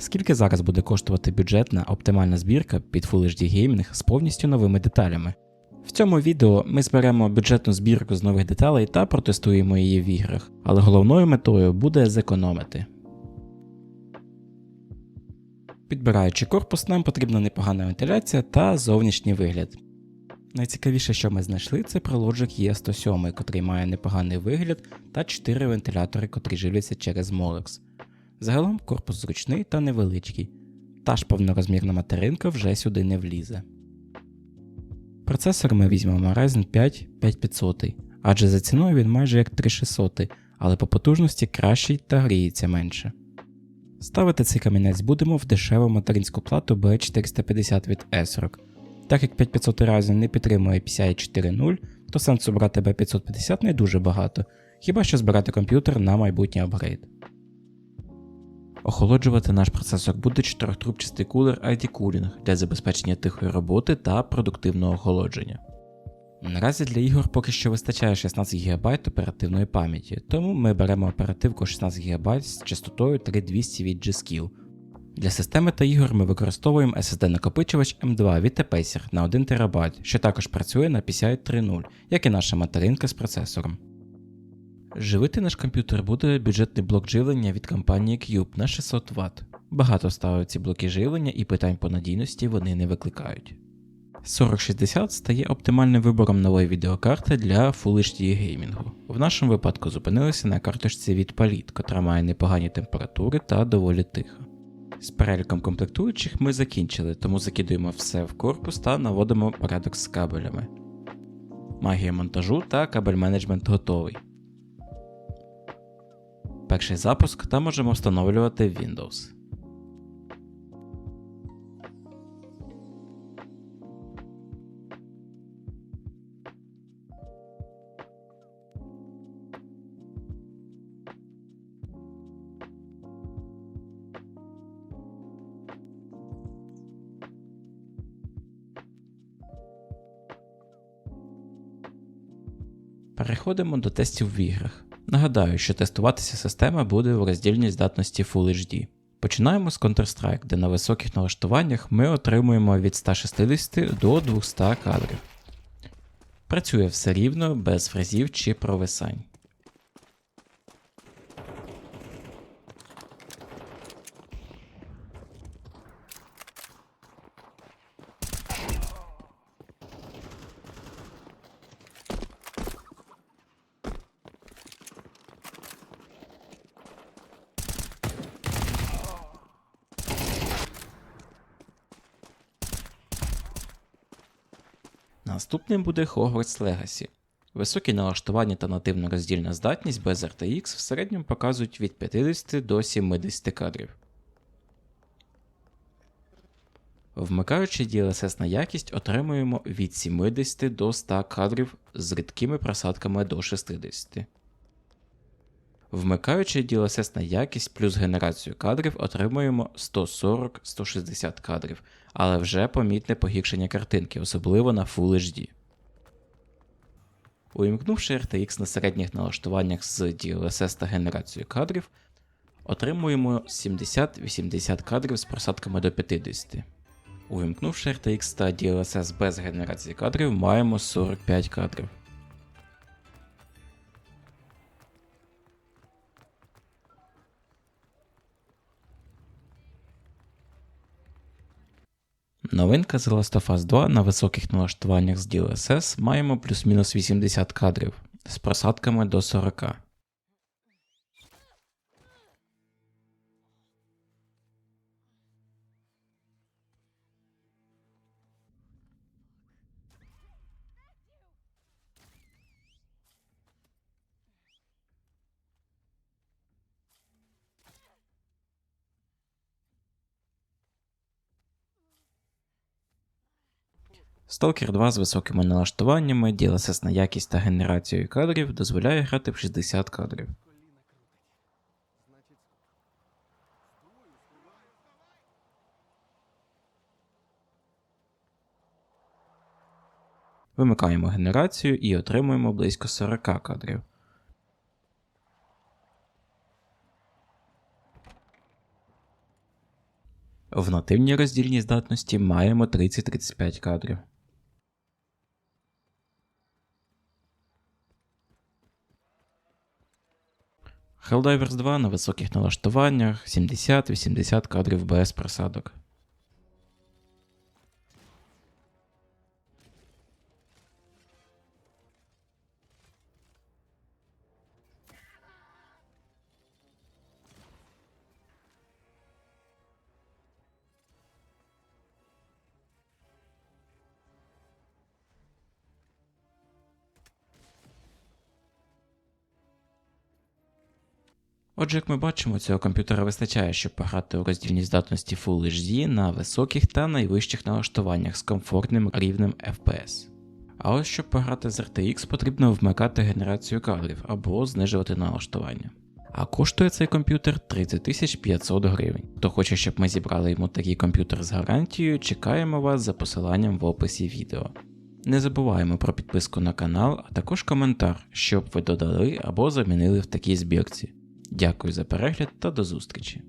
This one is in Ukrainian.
Скільки зараз буде коштувати бюджетна оптимальна збірка під Full HD Gaming з повністю новими деталями? В цьому відео ми зберемо бюджетну збірку з нових деталей та протестуємо її в іграх, але головною метою буде зекономити. Підбираючи корпус, нам потрібна непогана вентиляція та зовнішній вигляд. Найцікавіше, що ми знайшли, це Prologic E107, котрий має непоганий вигляд та 4 вентилятори, котрі живляться через Molex. Загалом корпус зручний та невеличкий, та ж повнорозмірна материнка вже сюди не влізе. Процесор ми візьмемо Ryzen 5 5500, адже за ціною він майже як 3600, але по потужності кращий та гріється менше. Ставити цей камінець будемо в дешеву материнську плату B450 від ASRock. Так як 5500 Ryzen не підтримує PCI 4.0, то сенсу брати B550 не дуже багато, хіба що збирати комп'ютер на майбутній апгрейд. Охолоджувати наш процесор буде чотирьохтрубчастий кулер ID Cooling для забезпечення тихої роботи та продуктивного охолодження. Наразі для ігор поки що вистачає 16 ГБ оперативної пам'яті, тому ми беремо оперативку 16 ГБ з частотою 3200 від G-Skill. Для системи та ігор ми використовуємо SSD-накопичувач M2 від Apacer на 1 ТБ, що також працює на PCI 3.0, як і наша материнка з процесором. Живити наш комп'ютер буде бюджетний блок живлення від компанії Cube на 600 Вт. Багато ставить ці блоки живлення і питань по надійності вони не викликають. 4060 стає оптимальним вибором нової відеокарти для Full HD геймінгу. В нашому випадку зупинилися на карточці від Palit, котра має непогані температури та доволі тиха. З переліком комплектуючих ми закінчили, тому закидуємо все в корпус та наводимо порядок з кабелями. Магія монтажу та кабель менеджмент готовий. Перший запуск та можемо встановлювати Windows. Переходимо до тестів в іграх. Нагадаю, що тестуватися система буде у роздільній здатності Full HD. Починаємо з Counter-Strike, де на високих налаштуваннях ми отримуємо від 160 до 200 кадрів. Працює все рівно, без фразів чи провисань. Наступним буде Hogwarts Legacy. Високі налаштування та нативна роздільна здатність без RTX в середньому показують від 50 до 70 кадрів. Вмикаючи DLSS на якість, отримуємо від 70 до 100 кадрів з рідкими просадками до 60. Вмикаючи DLSS на якість плюс генерацію кадрів, отримуємо 140-160 кадрів, але вже помітне погіршення картинки, особливо на Full HD. Увімкнувши RTX на середніх налаштуваннях з DLSS та генерацією кадрів, отримуємо 70-80 кадрів з просадками до 50. Увімкнувши RTX та DLSS без генерації кадрів, маємо 45 кадрів. Новинка з Last of Us 2 на високих налаштуваннях з DLSS маємо плюс-мінус 80 кадрів з просадками до 40. Stalker 2 з високими налаштуваннями, DLSS на якість та генерацією кадрів дозволяє грати в 60 кадрів. Вимикаємо генерацію і отримуємо близько 40 кадрів. В нативній роздільній здатності маємо 30-35 кадрів. Helldivers 2 на високих налаштуваннях 70-80 кадрів без просадок. Отже, як ми бачимо, цього комп'ютера вистачає, щоб пограти у роздільній здатності Full HD на високих та найвищих налаштуваннях з комфортним рівнем FPS. А ось щоб пограти з RTX, потрібно вмикати генерацію кадрів або знижувати налаштування. А коштує цей комп'ютер 30 500 гривень. Хто хоче, щоб ми зібрали йому такий комп'ютер з гарантією, чекаємо вас за посиланням в описі відео. Не забуваємо про підписку на канал, а також коментар, щоб ви додали або замінили в такій збірці. Дякую за перегляд та до зустрічі!